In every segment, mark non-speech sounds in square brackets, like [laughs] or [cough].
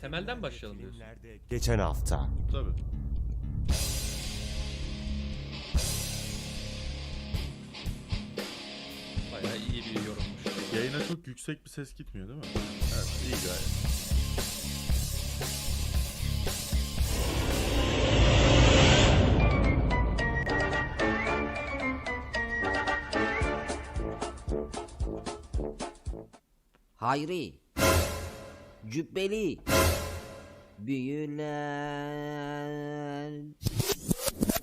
Temelden başlayalım diyorsun. Geçen hafta. Tabii. Bayağı iyi bir yorummuş. Yayına çok yüksek bir ses gitmiyor değil mi? Evet iyi gayet. Hayri. Cübbeli. Büyülen.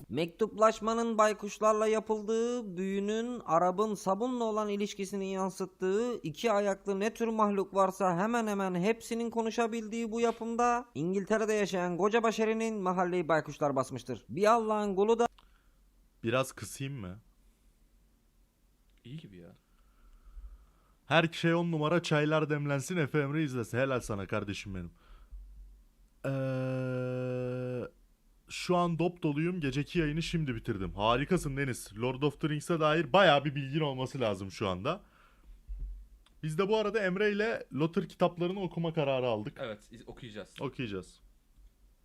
Mektuplaşmanın baykuşlarla yapıldığı, büyünün Arap'ın sabunla olan ilişkisini yansıttığı, iki ayaklı ne tür mahluk varsa hemen hemen hepsinin konuşabildiği bu yapımda İngiltere'de yaşayan koca başarının mahalleyi baykuşlar basmıştır. Bir Allah'ın kulu da Biraz kısayım mı? İyi gibi ya. Her şey on numara çaylar demlensin Efe Emre izlesin. Helal sana kardeşim benim. Ee, şu an dop doluyum. Geceki yayını şimdi bitirdim. Harikasın Deniz. Lord of the Rings'e dair bayağı bir bilgin olması lazım şu anda. Biz de bu arada Emre ile Lotter kitaplarını okuma kararı aldık. Evet okuyacağız. Okuyacağız.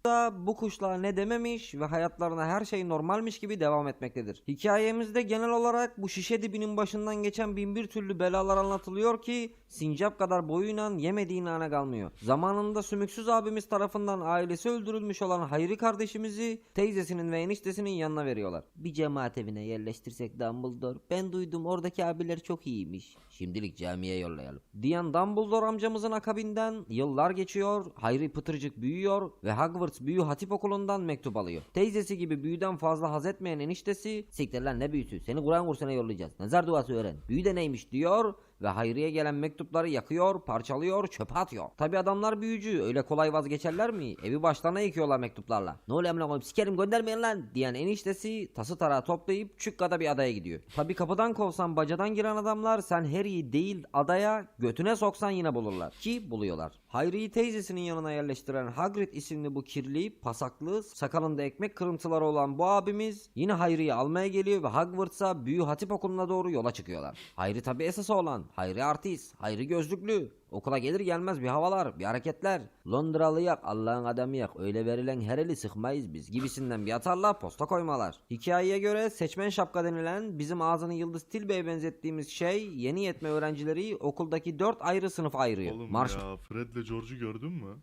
Da bu kuşlar ne dememiş ve hayatlarına her şey normalmiş gibi devam etmektedir. Hikayemizde genel olarak bu şişe dibinin başından geçen bin bir türlü belalar anlatılıyor ki sincap kadar boyuyla yemediği nane kalmıyor. Zamanında Sümüksüz abimiz tarafından ailesi öldürülmüş olan Hayri kardeşimizi teyzesinin ve eniştesinin yanına veriyorlar. Bir cemaat evine yerleştirsek Dumbledore. Ben duydum oradaki abiler çok iyiymiş. Şimdilik camiye yollayalım. Diyen Dumbledore amcamızın akabinden yıllar geçiyor. Hayri Pıtırcık büyüyor ve Hogwarts Büyü Hatip Okulu'ndan mektup alıyor. Teyzesi gibi büyüden fazla haz etmeyen eniştesi siktir lan ne büyüsü seni Kur'an kursuna yollayacağız. Nazar duası öğren. Büyü de neymiş diyor ve Hayri'ye gelen mektupları yakıyor, parçalıyor, çöpe atıyor. Tabi adamlar büyücü öyle kolay vazgeçerler mi? Evi başlarına yıkıyorlar mektuplarla. Ne oluyor amına koyayım sikerim göndermeyin lan diyen eniştesi tası tarağı toplayıp Çükka'da bir adaya gidiyor. Tabi kapıdan kovsan bacadan giren adamlar sen Harry'i değil adaya götüne soksan yine bulurlar. Ki buluyorlar. Hayri'yi teyzesinin yanına yerleştiren Hagrid isimli bu kirli, pasaklı, sakalında ekmek kırıntıları olan bu abimiz yine Hayri'yi almaya geliyor ve Hogwarts'a büyü hatip okuluna doğru yola çıkıyorlar. Hayri tabi esas olan, Hayri artist, Hayri gözlüklü. Okula gelir gelmez bir havalar, bir hareketler. Londralı yak, Allah'ın adamı yak, öyle verilen her eli sıkmayız biz gibisinden bir atarla posta koymalar. Hikayeye göre seçmen şapka denilen bizim ağzını Yıldız Tilbe'ye benzettiğimiz şey yeni yetme öğrencileri okuldaki dört ayrı sınıf ayırıyor. Oğlum Marş ya Fred'le George'u gördün mü?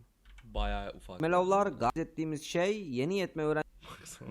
Bayağı ufak. Melovlar gaz ettiğimiz şey yeni yetme Baksana.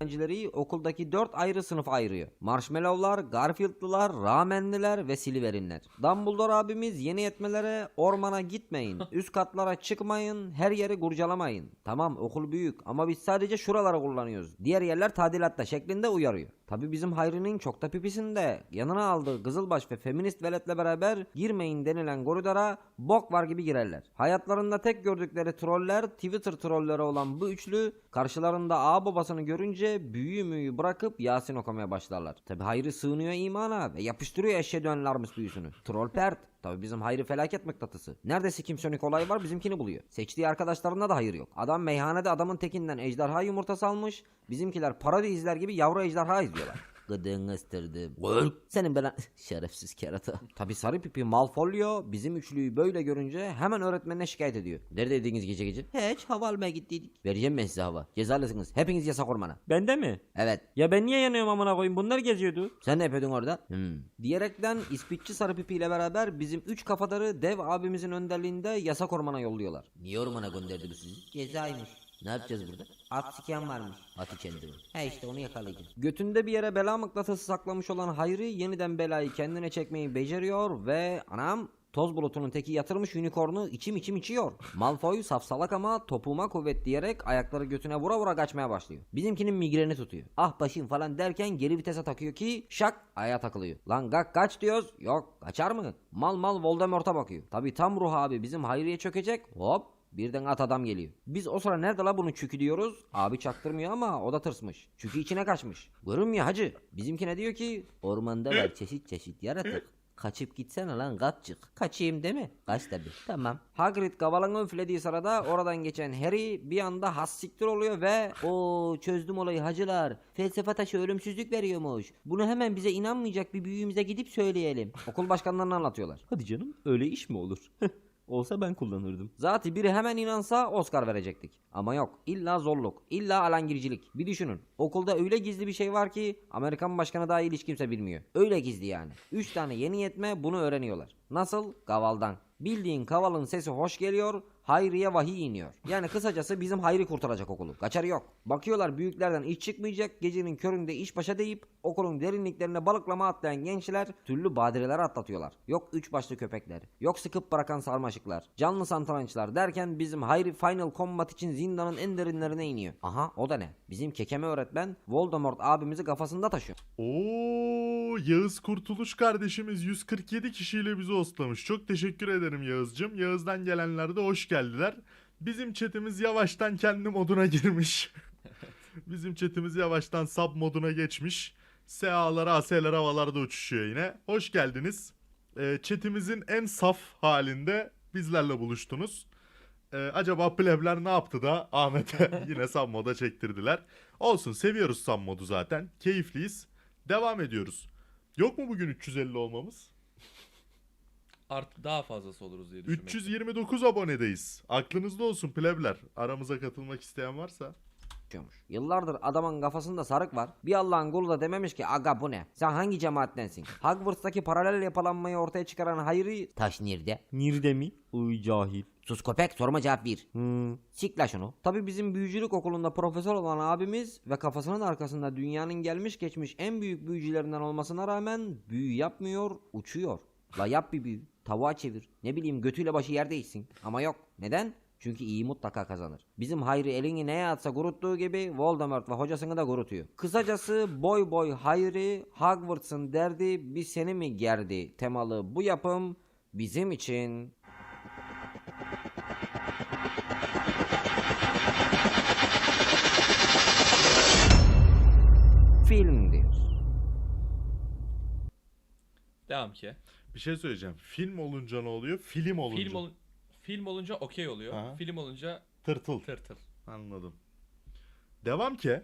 Öğrencileri okuldaki dört ayrı sınıf ayırıyor. Marshmallowlar, Garfield'lılar, Ramenliler ve Slytherinler. Dumbledore abimiz yeni yetmelere ormana gitmeyin, [laughs] üst katlara çıkmayın, her yeri kurcalamayın. Tamam okul büyük ama biz sadece şuraları kullanıyoruz. Diğer yerler tadilatta şeklinde uyarıyor. Tabi bizim Hayri'nin çok da pipisinde yanına aldığı Kızılbaş ve feminist veletle beraber girmeyin denilen koridora bok var gibi girerler. Hayatlarında tek gördükleri troller Twitter trolleri olan bu üçlü karşılarında ağ babasını görünce büyü müyü bırakıp Yasin okumaya başlarlar. Tabi Hayri sığınıyor imana ve yapıştırıyor eşhedü en larmus büyüsünü. Troll pert. Tabi bizim Hayri felaket mıknatısı. Nerede sikimsonik olay var bizimkini buluyor. Seçtiği arkadaşlarında da hayır yok. Adam meyhanede adamın tekinden ejderha yumurtası almış. Bizimkiler parodi izler gibi yavru ejderha izliyorlar. Gıdığını ıstırdım. Senin belan... [laughs] Şerefsiz kerata. Tabi sarı pipi Malfolio bizim üçlüyü böyle görünce hemen öğretmenine şikayet ediyor. Neredeydiniz gece gece? Hiç hava almaya gittiydik. Vereceğim ben size hava. Cezalısınız. Hepiniz yasak ormana. Bende mi? Evet. Ya ben niye yanıyorum amına koyayım? Bunlar geziyordu. Sen ne yapıyordun orada? Hmm. Diyerekten ispitçi sarı pipi ile beraber bizim üç kafadarı dev abimizin önderliğinde yasak ormana yolluyorlar. Niye ormana gönderdi bu sizi? Cezaymış. Ne yapacağız burada? At siken varmış. At içendi. He işte onu yakalayacağız. Götünde bir yere bela mıknatısı saklamış olan Hayri yeniden belayı kendine çekmeyi beceriyor ve anam Toz bulutunun teki yatırmış unicornu içim içim içiyor. [laughs] Malfoy safsalak ama topuğuma kuvvet diyerek ayakları götüne vura vura kaçmaya başlıyor. Bizimkinin migreni tutuyor. Ah başım falan derken geri vitese takıyor ki şak ayağa takılıyor. Lan gak kaç diyoruz. Yok kaçar mı? Mal mal Voldemort'a bakıyor. Tabi tam ruh abi bizim Hayri'ye çökecek. Hop Birden at adam geliyor. Biz o sıra nerede la bunu çükü diyoruz. Abi çaktırmıyor ama o da tırsmış. Çükü içine kaçmış. Görünmüyor hacı. Bizimkine diyor ki ormanda var çeşit çeşit yaratık. Kaçıp gitsene lan gatçık. Kaçayım değil mi? Kaç tabi. Tamam. Hagrid kavalanı üflediği sırada oradan geçen Harry bir anda has siktir oluyor ve o çözdüm olayı hacılar. Felsefe taşı ölümsüzlük veriyormuş. Bunu hemen bize inanmayacak bir büyüğümüze gidip söyleyelim. Okul başkanlarına anlatıyorlar. Hadi canım öyle iş mi olur? [laughs] Olsa ben kullanırdım. Zati biri hemen inansa Oscar verecektik. Ama yok. İlla zorluk. illa alangircilik. Bir düşünün. Okulda öyle gizli bir şey var ki Amerikan başkanı dahil hiç kimse bilmiyor. Öyle gizli yani. 3 tane yeni yetme bunu öğreniyorlar. Nasıl? Kavaldan. Bildiğin kavalın sesi hoş geliyor. Hayriye vahiy iniyor. Yani kısacası bizim Hayri kurtaracak okulu. Kaçarı yok. Bakıyorlar büyüklerden iş çıkmayacak. Gecenin köründe iş başa deyip okulun derinliklerine balıklama atlayan gençler türlü badireler atlatıyorlar. Yok üç başlı köpekler. Yok sıkıp bırakan sarmaşıklar. Canlı santrançlar derken bizim Hayri Final Combat için zindanın en derinlerine iniyor. Aha o da ne? Bizim kekeme öğretmen Voldemort abimizi kafasında taşıyor. Oo Yağız Kurtuluş kardeşimiz 147 kişiyle bizi ostlamış. Çok teşekkür ederim Yağız'cım. Yağız'dan gelenler de hoş geldiler. Bizim chatimiz yavaştan kendi moduna [laughs] girmiş. Bizim chatimiz yavaştan sub moduna geçmiş. SA'lar, AS'ler havalarda uçuşuyor yine. Hoş geldiniz. Ee, chatimizin en saf halinde bizlerle buluştunuz. Ee, acaba plebler ne yaptı da Ahmet'e [laughs] yine sub moda çektirdiler. Olsun seviyoruz sub modu zaten. Keyifliyiz. Devam ediyoruz. Yok mu bugün 350 olmamız? Artık daha fazlası oluruz diye düşünmek. 329 abonedeyiz. Aklınızda olsun plebler. Aramıza katılmak isteyen varsa. Yaşıyormuş. Yıllardır adamın kafasında sarık var. Bir Allah'ın kulu da dememiş ki aga bu ne? Sen hangi cemaattensin? [laughs] Hogwarts'taki paralel yapılanmayı ortaya çıkaran Hayri... Taş nerede? Nirde mi? Uy cahil. Sus köpek sorma cevap ver. Hmm. Sik la şunu. Tabi bizim büyücülük okulunda profesör olan abimiz ve kafasının arkasında dünyanın gelmiş geçmiş en büyük büyücülerinden olmasına rağmen büyü yapmıyor, uçuyor. La yap bir büyü. Tavuğa çevir. Ne bileyim götüyle başı yerde içsin. Ama yok. Neden? Çünkü iyi mutlaka kazanır. Bizim Hayri elini neye atsa kuruttuğu gibi Voldemort ve hocasını da kurutuyor. Kısacası boy boy Hayri Hogwarts'ın derdi bir seni mi gerdi temalı bu yapım bizim için filmdir. Devam ki. Bir şey söyleyeceğim. Film olunca ne oluyor? Film olunca. Film, olun film olunca okey oluyor. Aha. Film olunca Tırtıl. tır tır. Anladım. Devam ki.